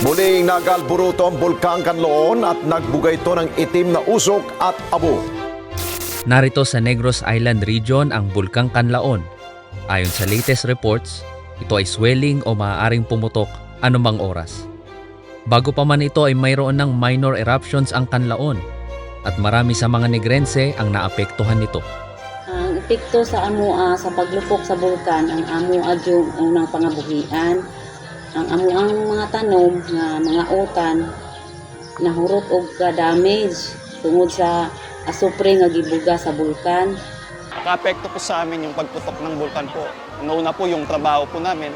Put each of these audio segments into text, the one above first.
Muling nagalburuto ang bulkang Kanloon at nagbugay ito ng itim na usok at abo. Narito sa Negros Island region ang Bulkang Kanlaon. Ayon sa latest reports, ito ay swelling o maaaring pumutok anumang oras. Bago pa man ito ay mayroon ng minor eruptions ang Kanlaon at marami sa mga Negrense ang naapektuhan nito. Ang epekto sa amoa sa paglupok sa bulkan, ang amoa yung unang pangabuhian, ang amoang mga tanom nga mga utan nahurot og ka damage tungod sa asupre nga gibuga sa bulkan. Naka-apekto po sa amin yung pagputok ng bulkan po. Nauna po yung trabaho po namin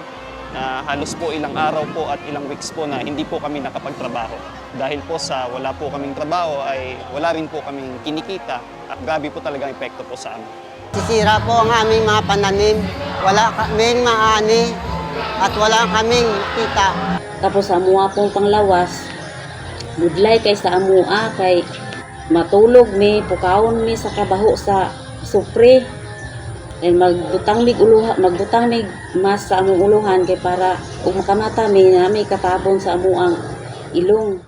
na halos po ilang araw po at ilang weeks po na hindi po kami nakapagtrabaho. Dahil po sa wala po kaming trabaho ay wala rin po kaming kinikita at grabe po talaga ang epekto po sa amin. Sisira po ang aming mga pananim. Wala kaming maani at wala kaming kita. Tapos sa amoa pong panglawas, budlay kay sa amoa kay matulog mi, pukawon mi sa kabaho sa supre. And magbutang mig uluha, magbutang mig mas sa among uluhan kay para ug makamata mi na may katabon sa amuang ilong.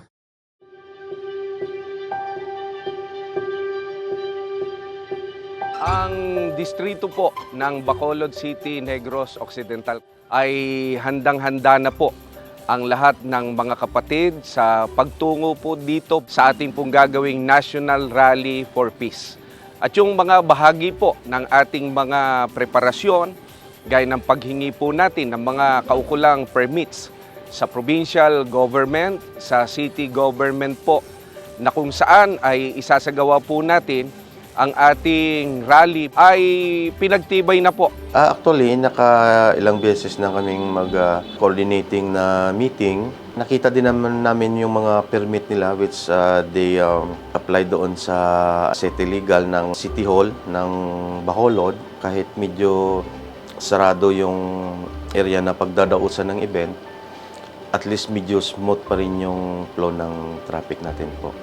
Ang distrito po ng Bacolod City, Negros Occidental ay handang-handa na po ang lahat ng mga kapatid sa pagtungo po dito sa ating pong gagawing National Rally for Peace. At yung mga bahagi po ng ating mga preparasyon, gaya ng paghingi po natin ng mga kaukulang permits sa provincial government, sa city government po, na kung saan ay isasagawa po natin ang ating rally ay pinagtibay na po Ah, actually, naka ilang beses na kaming mag-coordinating na meeting. Nakita din naman namin yung mga permit nila which ah, they um, apply doon sa city legal ng City Hall ng Bacolod. Kahit medyo sarado yung area na pagdadausan ng event, at least medyo smooth pa rin yung flow ng traffic natin po.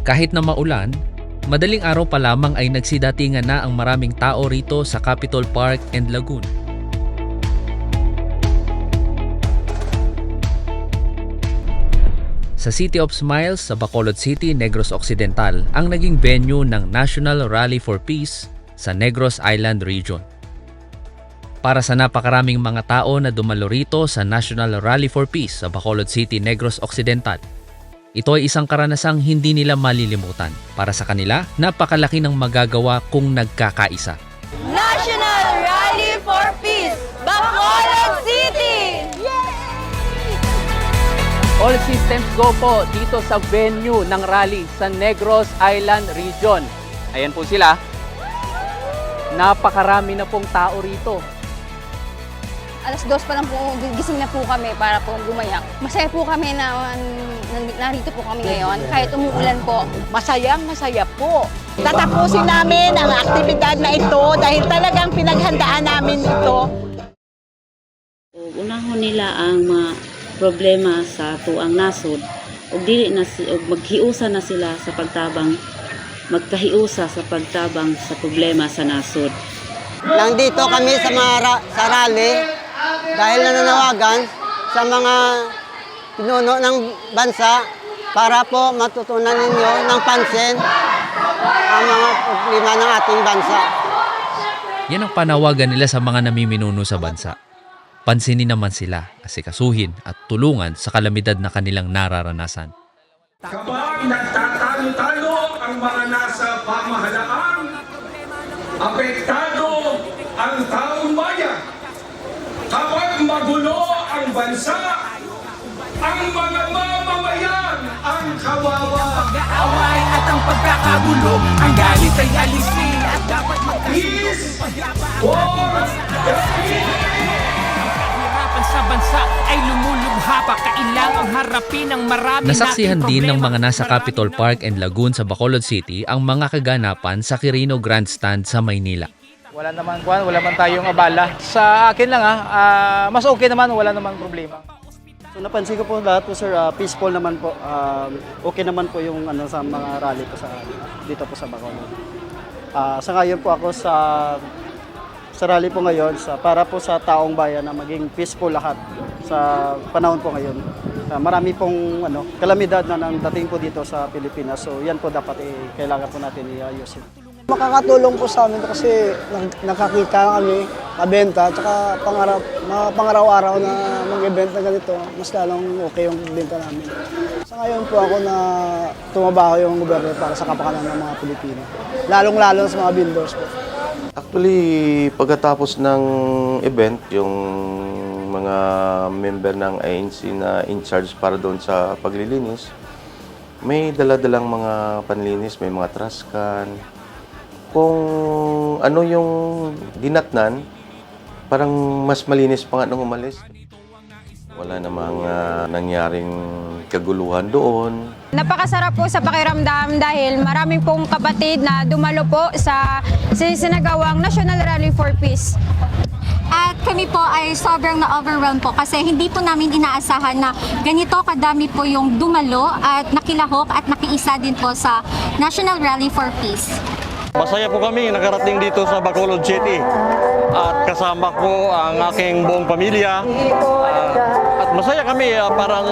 Kahit na maulan, madaling araw pa lamang ay nagsidatingan na ang maraming tao rito sa Capitol Park and Lagoon. Sa City of Smiles sa Bacolod City, Negros Occidental ang naging venue ng National Rally for Peace sa Negros Island Region. Para sa napakaraming mga tao na dumalo rito sa National Rally for Peace sa Bacolod City, Negros Occidental, ito ay isang karanasang hindi nila malilimutan. Para sa kanila, napakalaki ng magagawa kung nagkakaisa. National Rally for Peace, Bacolod City! All systems go po dito sa venue ng rally sa Negros Island Region. Ayan po sila. Napakarami na pong tao rito. Alas dos pa lang po, gising na po kami para po gumayak. Masaya po kami na narito po kami ngayon, kahit umuulan po. Masayang masaya po. Tatapusin namin ang aktibidad na ito dahil talagang pinaghandaan namin ito. Unahon nila ang mga problema sa tuang nasod ug dili na si, ug maghiusa na sila sa pagtabang magkahiusa sa pagtabang sa problema sa nasod. Nandito kami sa, mga ra- sa rally dahil nananawagan sa mga pinuno ng bansa para po matutunan ninyo ng pansin ang mga problema ng ating bansa. Yan ang panawagan nila sa mga namiminuno sa bansa. Pansinin naman sila, asikasuhin at tulungan sa kalamidad na kanilang nararanasan. Kapag nagtatalo-talo ang mga nasa pamahalaan, apektado ang taong bayan. Kapag magulo ang bansa, ang mga mamamayan ang kawawa. Away at ang pagkakagulo Ang galit ay alisin At dapat for the magkahirapan sa bansa Ay lumulubha pa Kailangang harapin ang marami Nasaksihan din ng mga nasa Capitol Park and Lagoon sa Bacolod City ang mga kaganapan sa Quirino Grandstand sa Maynila. Wala naman kwan, wala man tayong abala. Sa akin lang ah, ah, mas okay naman, wala namang problema. So napansin ko po lahat po sir, ah, peaceful naman po. Um, okay naman po yung ano sa mga rally po sa dito po sa Bacolod. Ah, sa ngayon po ako sa sa rally po ngayon sa para po sa taong bayan na maging peaceful lahat sa panahon po ngayon. Ah, marami pong ano, kalamidad na nang dating po dito sa Pilipinas. So yan po dapat eh, kailangan po natin iayusin. Makakatulong po sa amin kasi nakakita kami, kabenta, tsaka pangaraw, mga pangaraw-araw na mag-event na ganito, mas lalong okay yung benta namin. Sa ngayon po ako na tumabaho yung gobyerno para sa kapakanan ng mga Pilipino. Lalong-lalo sa mga vendors po. Actually, pagkatapos ng event, yung mga member ng ANC na in charge para doon sa paglilinis, may dala-dalang mga panlinis, may mga trash can. Kung ano yung dinatnan, parang mas malinis pa nga nung umalis. Wala namang ah, nangyaring kaguluhan doon. Napakasarap po sa pakiramdam dahil maraming pong kapatid na dumalo po sa sinagawang National Rally for Peace. At kami po ay sobrang na-overwhelm po kasi hindi po namin inaasahan na ganito kadami po yung dumalo at nakilahok at nakiisa din po sa National Rally for Peace. Masaya po kami nakarating dito sa Bacolod City at kasama ko ang aking buong pamilya Ah, at masaya kami ah, parang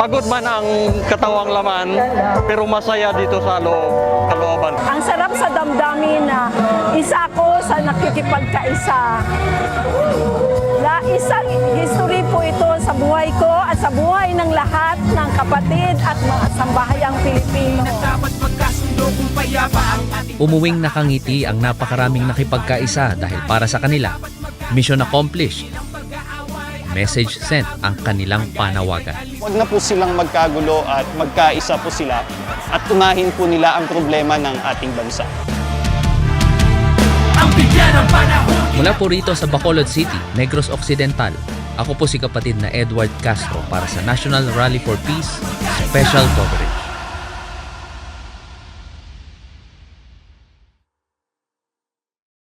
pagod man ang katawang laman pero masaya dito sa loob, kalooban. Ang sarap sa damdamin na isa ko sa nakikipagkaisa. La isang history po ito sa buhay ko at sa buhay ng lahat ng kapatid at mga sambahayang Pilipino. Umuwing nakangiti ang napakaraming nakipagkaisa dahil para sa kanila, mission accomplished. Message sent ang kanilang panawagan. Huwag na po silang magkagulo at magkaisa po sila at unahin po nila ang problema ng ating bansa. Mula po rito sa Bacolod City, Negros Occidental, ako po si kapatid na Edward Castro para sa National Rally for Peace Special Coverage.